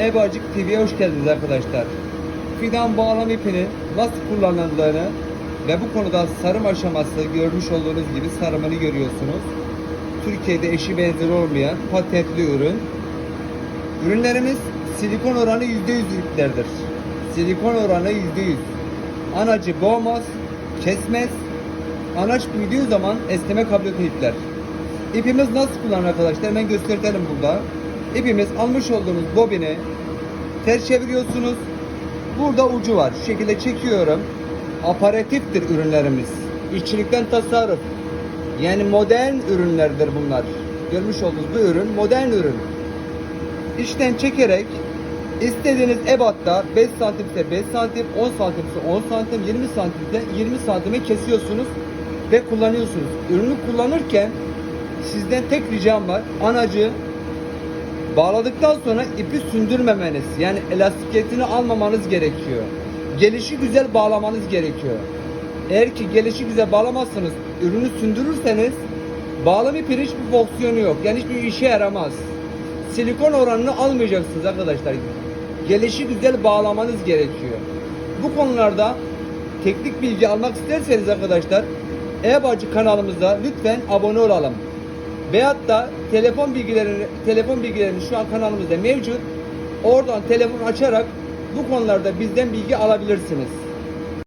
Ebacık TV'ye hoş geldiniz arkadaşlar. Fidan bağlam ipini nasıl kullanıldığını ve bu konuda sarım aşaması görmüş olduğunuz gibi sarımını görüyorsunuz. Türkiye'de eşi benzeri olmayan patentli ürün. Ürünlerimiz silikon oranı %100'lüklerdir. Silikon oranı %100. Anacı boğmaz, kesmez. Anaç büyüdüğü zaman esneme kabiliyeti ipler. İpimiz nasıl kullanılır arkadaşlar? Hemen gösterelim burada. İpimiz almış olduğunuz bobini ters çeviriyorsunuz. Burada ucu var. Şu şekilde çekiyorum. Aparatiftir ürünlerimiz. İşçilikten tasarruf. Yani modern ürünlerdir bunlar. Görmüş olduğunuz bu ürün modern ürün. İçten çekerek istediğiniz ebatta 5 santimse 5 santim, 10 santimse 10 santim, 20 santimse 20 santime kesiyorsunuz ve kullanıyorsunuz. Ürünü kullanırken sizden tek ricam var. Anacı bağladıktan sonra ipi sündürmemeniz. Yani elastikiyetini almamanız gerekiyor. Gelişi güzel bağlamanız gerekiyor. Eğer ki gelişi güzel bağlamazsanız, ürünü sündürürseniz bağlam ipin hiçbir fonksiyonu yok. Yani hiçbir işe yaramaz. Silikon oranını almayacaksınız arkadaşlar. Gelişi güzel bağlamanız gerekiyor. Bu konularda teknik bilgi almak isterseniz arkadaşlar e-bacı kanalımıza lütfen abone olalım. Veyahut da telefon bilgilerini telefon bilgilerini şu an kanalımızda mevcut. Oradan telefon açarak bu konularda bizden bilgi alabilirsiniz.